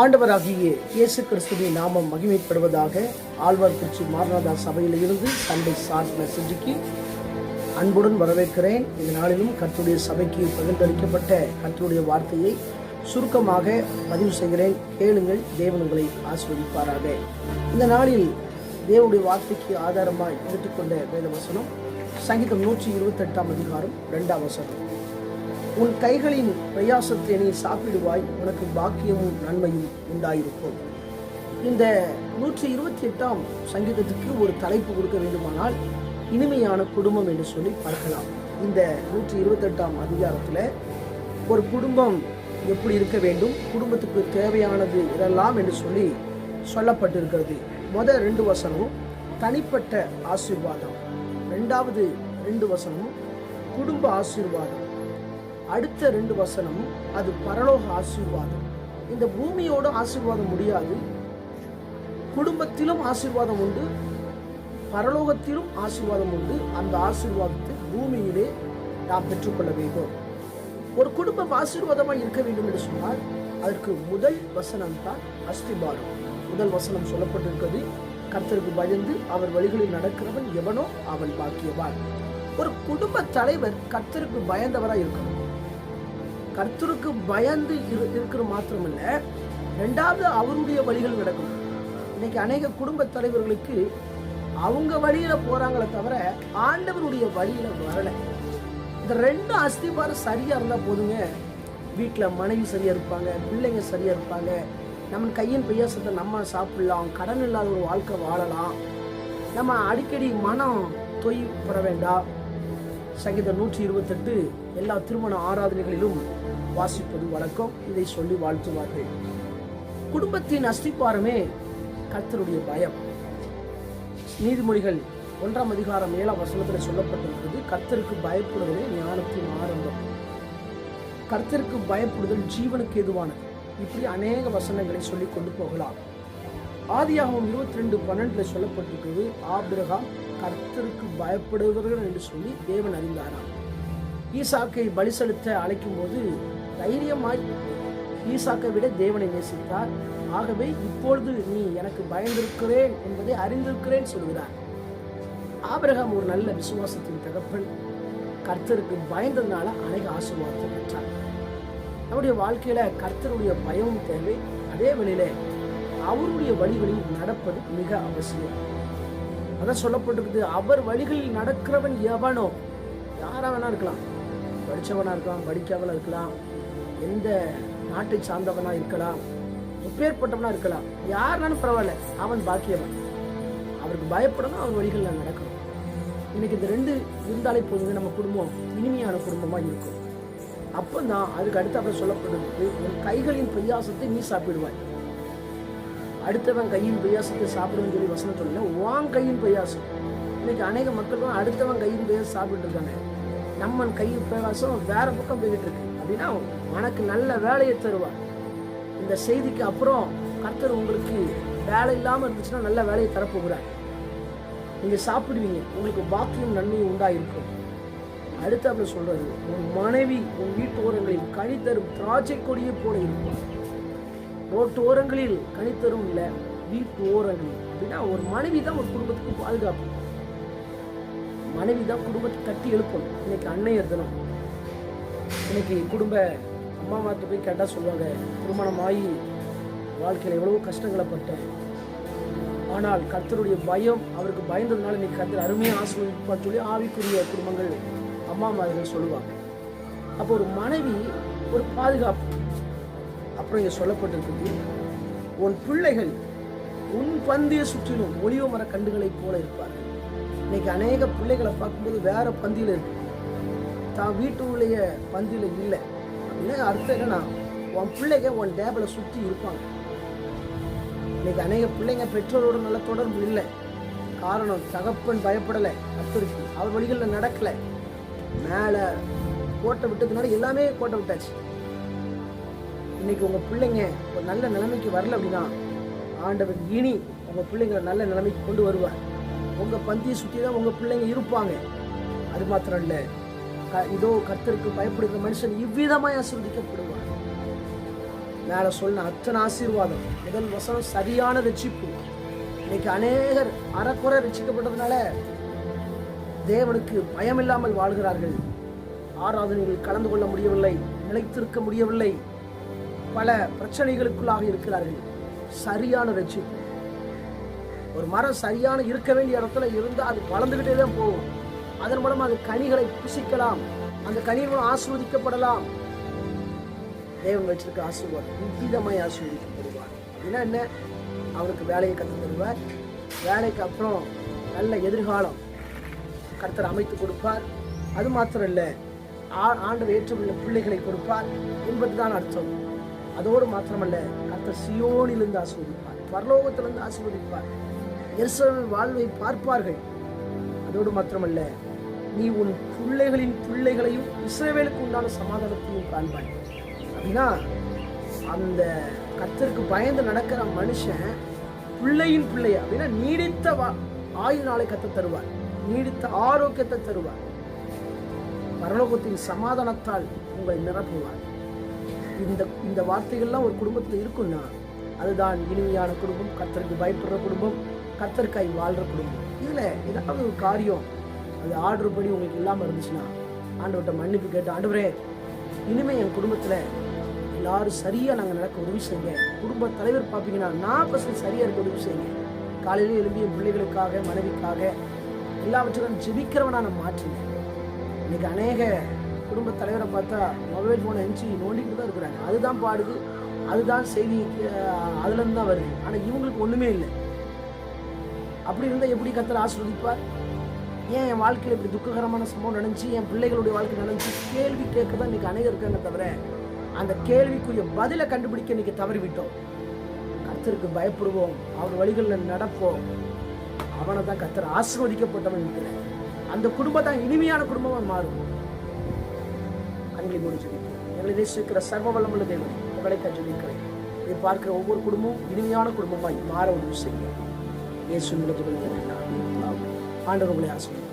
ஆண்டவராகிய இயேசு கிறிஸ்துவின் நாமம் மகிமைப்படுவதாக ஆழ்வார்குறிச்சி மாரநாதா சபையில் இருந்து சண்டை சார்ட் மெசேஜுக்கு அன்புடன் வரவேற்கிறேன். இந்த நாளிலும் கர்த்தருடைய சபைக்கு பகிர்ந்தளிக்கப்பட்ட கத்துடைய வார்த்தையை சுருக்கமாக பதிவு செய்கிறேன். கேளுங்கள் தேவன் உங்களை இந்த நாளில் தேவனுடைய வார்த்தைக்கு ஆதாரமாக எடுத்துக்கொண்ட வேத வசனம் சங்கீதம் நூற்றி இருபத்தெட்டாம் அதிகாரம் ரெண்டாம் வசனம். உன் கைகளின் பிரயாசத்தை நீ சாப்பிடுவாய் உனக்கு பாக்கியமும் நன்மையும் உண்டாயிருக்கும். இந்த நூற்றி இருபத்தி எட்டாம் சங்கீதத்துக்கு ஒரு தலைப்பு கொடுக்க வேண்டுமானால் இனிமையான குடும்பம் என்று சொல்லி பார்க்கலாம். இந்த நூற்றி இருபத்தெட்டாம் அதிகாரத்தில் ஒரு குடும்பம் எப்படி இருக்க வேண்டும் குடும்பத்துக்கு தேவையானது இதெல்லாம் என்று சொல்லி சொல்லப்பட்டிருக்கிறது. முதல் ரெண்டு வசனமும் தனிப்பட்ட ஆசீர்வாதம். ரெண்டாவது ரெண்டு வசனமும் குடும்ப ஆசீர்வாதம். அடுத்த ரெண்டு வசனமும் அது பரலோக ஆசீர்வாதம். இந்த பூமியோட ஆசீர்வாதம் முடியாது. குடும்பத்திலும் ஆசீர்வாதம் உண்டு. பரலோகத்திலும் ஆசீர்வாதம் உண்டு. அந்த ஆசீர்வாதத்தை பூமியிலே நாம் பெற்றுக்கொள்ள வேண்டும். ஒரு குடும்பம் ஆசீர்வாதமாக இருக்க வேண்டும் என்று சொன்னால் அதற்கு முதல் வசனம் தான் அஸ்திபாரம். முதல் வசனம் சொல்லப்பட்டிருக்கிறது கர்த்தருக்கு பயந்து அவர் வழிகளில் நடக்கிறவன் எவனோ அவன் பாக்கியவான். ஒரு குடும்ப தலைவர் கர்த்தருக்கு பயந்தவராக இருக்கணும். கர்த்தருக்கு பயந்து இரு இருக்கிற மாத்திரமில்லை ரெண்டாவது அவருடைய வழிகள் நடக்கும். இன்னைக்கு அநேக குடும்ப தலைவர்களுக்கு அவங்க வழியில போறாங்களே தவிர ஆண்டவருடைய வழியில வரல. இந்த ரெண்டு அஸ்திபாரம் சரியா இருந்தா போதுங்க. வீட்டில் மனைவி சரியா இருப்பாங்க பிள்ளைங்க சரியா இருப்பாங்க. நம்ம கையின் பிரயாசத்தை நம்ம சாப்பிடலாம் கடன் இல்லாத ஒரு வாழ்க்கை வாழலாம். நம்ம அடிக்கடி மனம் தொய்பட வேண்டாம். சங்கீதம் நூற்றி இருபத்தெட்டு எல்லா திருமண ஆராதனைகளிலும் வாசிப்பது வழக்கம். இதை சொல்லி வாழ்த்துவார்கள். குடும்பத்தின் அஸ்திபாரமே கர்த்தருடைய பயம். நீதிமொழிகள் ஒன்றாம் அதிகாரம் ஏழாம் வசனத்தில் சொல்லப்பட்டிருக்கிறது கர்த்தருக்கு பயப்படுவதே ஞானத்தின் ஆரம்பம். கர்த்தருக்கு பயப்படுதல் ஜீவனுக்கு எதுவானது இப்படி அநேக வசனங்களை சொல்லி கொண்டு போகலாம். ஆதியாகவும் இருபத்தி ரெண்டு பன்னெண்டுல சொல்லப்பட்டிருக்கிறது ஆபிரகாம் கர்த்தருக்கு பயப்படுபவர்கள் என்று சொல்லி தேவன் அறிந்தாராம். ஈசாக்கை பலி செலுத்த அழைக்கும் போது தைரியமாய் ஈசாக்கை விட தேவனை நேசித்தார். ஆகவே இப்பொழுது நீ எனக்கு பயந்திருக்கிறேன் என்பதை அறிந்திருக்கிறேன் சொல்கிறார். ஆபிரகாம் ஒரு நல்ல விசுவாசத்தின் தகப்பன். கர்த்தருக்கு பயந்ததுனால அநேக ஆசீர்வாதத்தை பெற்றார். நம்முடைய வாழ்க்கையில கர்த்தருடைய பயமும் தேவை. அதே வேளையில அவருடைய வழிகளில் நடப்பது மிக அவசியம். அதான் சொல்லப்பட்டிருக்குது அவர் வழிகளில் நடக்கிறவன் எவனோ யாரா வேணா இருக்கலாம். படிச்சவனா இருக்கலாம் படிக்காமல இருக்கலாம் எந்த நாட்டை சார்ந்தவனா இருக்கலாம் எப்பேற்பட்டவனா இருக்கலாம் யாருனாலும் பரவாயில்ல அவன் பாக்கியவன். அவருக்கு பயப்படணும் அவர் வழிகளில் நடக்கணும். இன்னைக்கு இந்த ரெண்டு இருந்தாலே போதுங்க நம்ம குடும்பம் இனிமையான குடும்பமா இருக்கும். அப்போ தான் அதுக்கு அடுத்த சொல்லப்படுறது உன் கைகளின் பிரயாசத்தை நீ சாப்பிடுவாய். அடுத்தவன் கையின் பிரயாசத்தை சாப்பிடுன்னு சொல்லி வசனம் சொல்லல உன் கையின் பிரயாசம் இன்னைக்கு அநேக மக்களும் அடுத்தவன் கையின் பிரயாசம் சாப்பிட்டு இருக்காங்க. நம்ம கையின் பிரகாசம் வேற பக்கம் போய்கிட்டு இருக்கு. அப்படின்னா உனக்கு நல்ல வேலையை தருவார். இந்த செய்திக்கு அப்புறம் கர்த்தர் உங்களுக்கு வேலை இல்லாமல் இருந்துச்சுன்னா நல்ல வேலையை தரப்போகிறார். நீங்கள் சாப்பிடுவீங்க. உங்களுக்கு பாக்கியம் நன்மையும் உண்டாயிருக்கும். அடுத்தாப்புல சொல்றாரு. உன் மனைவி உன் வீட்டு ஓரங்களில் கழித்தரும் திராட்சை கொடியை போல இருக்கும் ரோட்டு ஓரங்களில் கனித்தரும் இல்லை வீட்டு ஓரங்களில். அப்படின்னா ஒரு மனைவி தான் ஒரு குடும்பத்துக்கு பாதுகாப்பு. மனைவி தான் குடும்பத்தை கட்டி எழுப்பணும். இன்னைக்கு அன்னையர் தினம். இன்னைக்கு குடும்ப அம்மா மாத்த போய் கேட்டால் சொல்லுவாங்க திருமணம் ஆகி வாழ்க்கையில் எவ்வளவோ கஷ்டங்களை பட்டேன். ஆனால் கர்த்தருடைய பயம் அவருக்கு பயந்ததுனால இன்னைக்கு கர்த்தர் அருமையாக ஆசீர்வதிப்பான்னு சொல்லி ஆவிக்குரிய குடும்பங்கள் அம்மா மாதிரிகள் சொல்லுவாங்க. அப்போ ஒரு மனைவி ஒரு பாதுகாப்பு. அப்புறம் இங்கே சொல்லப்பட்டிருக்குது. உன் பிள்ளைகள் உன் பந்தியை சுற்றிலும் ஒளிவ மர கண்டுகளைப் போல இருப்பார்கள். இன்னைக்கு அநேக பிள்ளைகளை பார்க்கும்போது வேற பந்தியில் இருக்கு. தான் வீட்டுடைய பந்தியில் இல்லை. அப்படின்னா அர்த்தம் என்னன்னா உன் பிள்ளைங்க உன் டேபிளை சுற்றி இருப்பாங்க. இன்னைக்கு அநேக பிள்ளைங்க பெற்றோரோட நல்ல தொடர்பு இல்லை. காரணம் தகப்பன் பயப்படலை. கத்தருக்கு அவர் வழிகளில் நடக்கலை. மேலே கோட்டை விட்டதுனால எல்லாமே கோட்டை விட்டாச்சு. இன்னைக்கு உங்கள் பிள்ளைங்க ஒரு நல்ல நிலைமைக்கு வரல அப்படின்னா ஆண்டவர் இனி உங்கள் பிள்ளைங்களை நல்ல நிலைமைக்கு கொண்டு வருவார். உங்கள் பந்தியை சுற்றி தான் உங்கள் பிள்ளைங்க இருப்பாங்க. அது மாத்திரம் இல்லை. க இதோ கத்தருக்கு பயப்படுகிற மனுஷன் இவ்விதமாக ஆசீர்வதிக்கப்படுவார். மேலே சொன்ன அத்தனை ஆசீர்வாதம் முதல் வசனம் சரியான ரட்சிப்பு. இன்னைக்கு அநேகர் அறக்குறை ரட்சிக்கப்பட்டதுனால தேவனுக்கு பயமில்லாமல் வாழ்கிறார்கள். ஆராதனையில் கலந்து கொள்ள முடியவில்லை நிலைத்திருக்க முடியவில்லை. பல பிரச்சனைகளுக்குள்ளாக இருக்கிறார்கள். சரியான ரட்சிப்பு. ஒரு மரம் சரியான இருக்க வேண்டிய இடத்துல இருந்தால் அது வளர்ந்துக்கிட்டே தான் போகும். அதன் மூலம் அது கனிகளை புசிக்கலாம். அந்த கனிகள் மூலம் ஆஸ்வதிக்கப்படலாம் தேவன் வச்சிருக்க ஆசீர்வாதம் விதமாய் ஆசீர்வதிக்கப்படுவார். ஏன்னா என்ன? அவருக்கு வேலையை கற்றுத் தருவார். வேலைக்கு அப்புறம் நல்ல எதிர்காலம் கர்த்தர் அமைத்து கொடுப்பார். அது மாத்திரம் இல்லை ஆண்டவர் ஏற்றுள்ள பிள்ளைகளை கொடுப்பார் என்பதுதான் அர்த்தம். அதோடு மாத்திரமல்ல கர்த்தர் சியோனிலிருந்து ஆசீர்வதிப்பார். பரலோகத்திலிருந்து ஆசீர்வதிப்பார். எருசலேமின் வாழ்வை பார்ப்பார்கள். அதோடு மாத்திரமல்ல நீ உன் பிள்ளைகளின் பிள்ளைகளையும் இஸ்ரேவேலுக்கு உண்டான சமாதானத்தையும் காண்பாய். அப்படின்னா அந்த கர்த்தருக்கு பயந்து நடக்கிற மனுஷன் பிள்ளையின் பிள்ளை அப்படின்னா நீடித்த வா ஆயுள் நாளை கத்த தருவார். நீடித்த ஆரோக்கியத்தை தருவார். பரலோகத்தின் சமாதானத்தால் உங்களை நிரப்புவார். இந்த இந்த வார்த்தைகள்லாம் ஒரு குடும்பத்தில் இருக்குன்னா அதுதான் இனிமையான குடும்பம் கத்தருக்கு பயப்படுற குடும்பம் கத்தர்காய் வாழ்ற குடும்பம். இதில் ஏதாவது ஒரு காரியம் அது ஆர்டர் படி உங்களுக்கு இல்லாமல் இருந்துச்சுன்னா ஆண்டவர்கிட்ட மன்னிப்பு கேட்டு ஆண்டவரே இனிமே என் குடும்பத்தில் எல்லாரும் சரியாக நாங்கள் நடக்க உதவி செய்யுங்க. குடும்ப தலைவர் பார்ப்பீங்கன்னா நான் பர்சன்ட் சரியாக இருக்க உதவி செய்யுங்க. காலையில் எழும்பி என் பிள்ளைகளுக்காக மனைவிக்காக எல்லாவற்றுக்கும் ஜெபிக்கிறவனாக நான் மாற்றுங்க இன்னைக்கு அநேக குடும்ப தலைவரை பார்த்தா மொபைல் ஃபோனை எஞ்சி நோண்டிக்கிட்டு தான் இருக்கிறாங்க. அதுதான் பாடுது அதுதான் செய்தி அதுலேருந்து தான் வருது. ஆனால் இவங்களுக்கு ஒன்றுமே இல்லை. அப்படி இருந்தால் எப்படி கத்தர் ஆஸ்வதிப்பார் ஏன் என் வாழ்க்கையில் இப்படி துக்ககரமான சம்பவம் நடந்துச்சு? என் பிள்ளைகளுடைய வாழ்க்கை நடந்துச்சு? கேள்வி கேட்க தான் இன்னைக்கு அநேகர் இருக்காங்க தவிர அந்த கேள்விக்குரிய பதிலை கண்டுபிடிக்க இன்னைக்கு தவறிவிட்டோம். கத்தருக்கு பயப்படுவோம் அவர் வழிகளில் நடப்போம். அவனை தான் கர்த்தர் ஆசீர்வதிக்கப்பட்டவன் இருக்கிறேன் அந்த குடும்பம் தான் இனிமையான குடும்பமா மாறும். அங்கே மூடி ஜெபிக்கிறேன் எங்களை நேசிக்கிற சர்வ வல்லமுள்ள தேவன் உங்களை கஜபிக்கிறேன் இதை பார்க்கிற ஒவ்வொரு குடும்பமும் இனிமையான குடும்பமாய் மாற உதவி செய்யும். இயேசு நிலத்துகள் ஆண்டவர் உங்களை ஆசிரியர்